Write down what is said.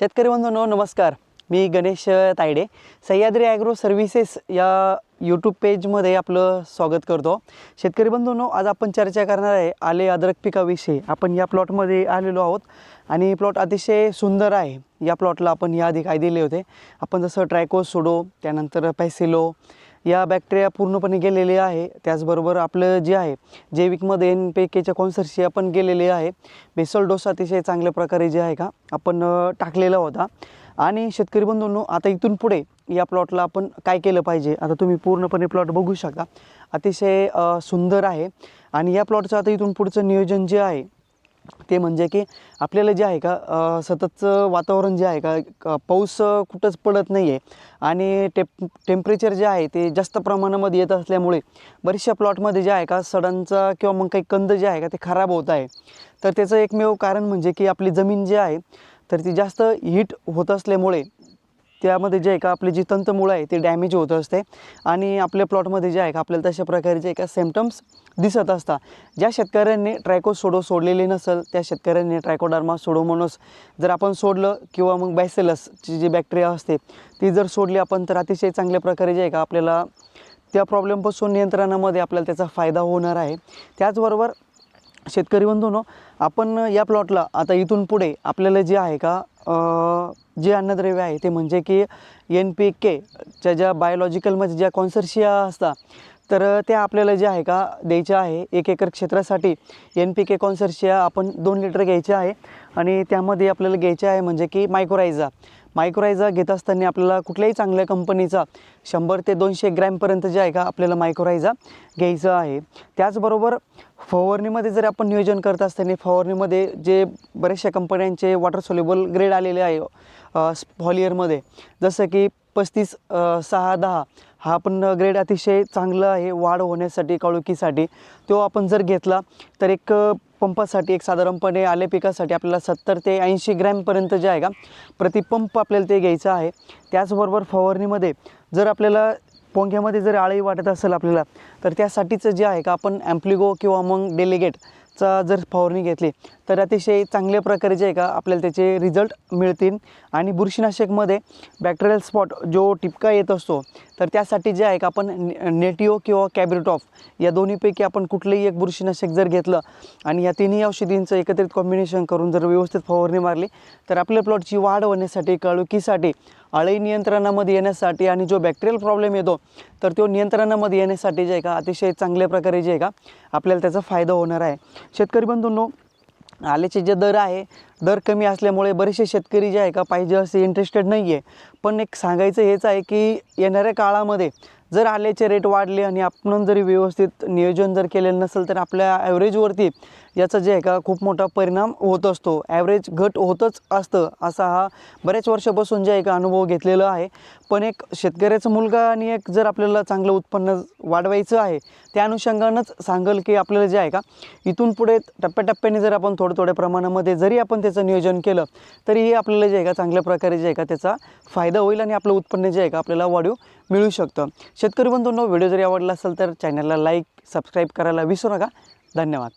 शेतकरी बंधूंनो नमस्कार. मी गणेश तायडे. सह्याद्री ॲग्रो सर्व्हिसेस या यूट्यूब पेजमध्ये आपलं स्वागत करतो. शेतकरी बंधूंनो आज आपण चर्चा करणार आहे आले अद्रक पिकाविषयी. आपण या प्लॉटमध्ये आलेलो आहोत आणि प्लॉट अतिशय सुंदर आहे. या प्लॉटला आपण याआधी काय दिले होते? आपण जसं ट्रायको सोडो त्यानंतर पॅसिलो या बॅक्टेरिया पूर्णपणे गेलेले आहे. त्याचबरोबर आपलं जे आहे जैविकमध्ये एन पी केच्या कॉन्सरशी आपण गेलेले आहे. बेसल डोस अतिशय चांगल्या प्रकारे जे आहे का आपण टाकलेला होता. आणि शेतकरी बंधूंनो आता इथून पुढे या प्लॉटला आपण काय केलं पाहिजे? आता तुम्ही पूर्णपणे प्लॉट बघू शकता. अतिशय सुंदर आहे. आणि या प्लॉटचं आता इथून पुढचं नियोजन जे आहे ते म्हणजे की आपल्याला जे आहे का सततचं वातावरण जे आहे का पाऊस कुठंच पडत नाही आहे आणि टेप टेम्परेचर जे आहे ते जास्त प्रमाणामध्ये येत असल्यामुळे बऱ्याचशा प्लॉटमध्ये जे आहे का सडांचा किंवा मग काही कंद जे आहे का ते खराब होत आहे. तर त्याचं एकमेव कारण म्हणजे की आपली जमीन जी आहे तर ती जास्त हीट होत असल्यामुळे त्यामध्ये जे आहे का आपली जी तंतमुळं आहे ते डॅमेज होत असते. आणि आपल्या प्लॉटमध्ये जे आहे का आपल्याला तशा प्रकारचे आहे का सिम्टम्स दिसत असतात. ज्या शेतकऱ्यांनी ट्रायको सोडो सोडलेले नसेल त्या शेतकऱ्यांनी ट्रायकोडार्मा सोडोमोनोस जर आपण सोडलं किंवा मग बॅसेलसची जी बॅक्टेरिया असते ती जर सोडली आपण तर अतिशय चांगल्या प्रकारे जे आहे का आपल्याला त्या प्रॉब्लेमपासून नियंत्रणामध्ये आपल्याला त्याचा फायदा होणार आहे. त्याचबरोबर शेतकरी बंधूनो आपण या प्लॉटला आता इथून पुढे आपल्याला जे आहे का जे अन्नद्रव्य आहे ते म्हणजे की एन पी केच्या ज्या बायोलॉजिकलमध्ये ज्या कॉन्सर्शिया असतात तर त्या आपल्याला जे आहे का द्यायच्या आहे. एक एकर क्षेत्रासाठी एन पी के कॉन्सर्शिया आपण दोन लिटर घ्यायचे आहे. आणि त्यामध्ये आपल्याला घ्यायचे आहे म्हणजे की मायक्रोरायझा मायक्रोरायझा घेत असताना आपल्याला कुठल्याही चांगल्या कंपनीचा शंभर ते दोनशे ग्रॅमपर्यंत जे आहे का आपल्याला मायक्रोरायझा घ्यायचं आहे. त्याचबरोबर फवारणीमध्ये जर आपण नियोजन करत असताना फवारणीमध्ये जे बऱ्याचशा कंपन्यांचे वॉटर सोल्युबल ग्रेड आलेले आहे फॉलियरमध्ये जसं की पस्तीस सहा दहा. हा पण ग्रेड अतिशय चांगला आहे वाढ होण्यासाठी काळुकीसाठी तो आपण जर घेतला तर एक पंपासाठी एक साधारणपणे आले पिकासाठी आपल्याला सत्तर ते ऐंशी ग्रॅमपर्यंत जे आहे का प्रतिपंप आपल्याला ते घ्यायचं आहे. त्याचबरोबर फवारणीमध्ये जर आपल्याला पोंग्यामध्ये जर आळी वाटत असेल आपल्याला तर त्यासाठीचं जे आहे का आपण ॲम्प्लिगो किंवा मग चा जर फवारणी घेतली तर अतिशय चांगल्या प्रकारे जे आहे का आपल्याला त्याचे रिझल्ट मिळतील. आणि बुरशीनाशकमध्ये बॅक्टेरियल स्पॉट जो टिपका येत असतो तर त्यासाठी जे आहे का आपण ने- नेटिओ किंवा कॅब्रिटॉफ या दोन्हीपैकी आपण कुठलंही एक बुरशीनाशक जर घेतलं आणि या तिन्ही औषधींचं एकत्रित कॉम्बिनेशन करून जर व्यवस्थित फवारणी मारली तर आपल्या प्लॉटची वाढ होण्यासाठी काळुकीसाठी अळी नियंत्रणामध्ये येण्यासाठी आणि जो बॅक्टेरियल प्रॉब्लेम येतो तर तो नियंत्रणामध्ये येण्यासाठी जे आहे का अतिशय चांगल्या प्रकारे जे आहे का आपल्याला त्याचा फायदा होणार आहे. शेतकरी बंधूंनो आल्याचे जे दर आहे दर कमी असल्यामुळे बरेचसे शेतकरी जे आहे का पाहिजे असे इंटरेस्टेड नाही आहे पण एक सांगायचं हेच आहे की येणाऱ्या काळामध्ये जर आल्याचे रेट वाढले आणि आपण जरी व्यवस्थित नियोजन जर केलेलं नसेल तर आपल्या ॲव्हरेजवरती याचा जे आहे का खूप मोठा परिणाम होत असतो. ॲव्हरेज घट होतच असतं असा हा बऱ्याच वर्षापासून जे आहे का अनुभव घेतलेला आहे. पण एक शेतकऱ्याचा मुलगा आणि एक जर आपल्याला चांगलं उत्पन्न वाढवायचं आहे त्या अनुषंगानंच सांगेल की आपल्याला जे आहे का इथून पुढे टप्प्याटप्प्याने जर आपण थोड्या थोड्या प्रमाणामध्ये जरी आपण त्याचं नियोजन केलं तरीही आपल्याला जे आहे का चांगल्या प्रकारे जे आहे का त्याचा फायदा होईल आणि आपलं उत्पन्न जे आहे का आपल्याला वाढीव मिळू शकतं. शेतकरी बंधूंनो व्हिडिओ जरी आवडला असेल तर चॅनलला लाईक सबस्क्राईब करायला विसरू नका. धन्यवाद.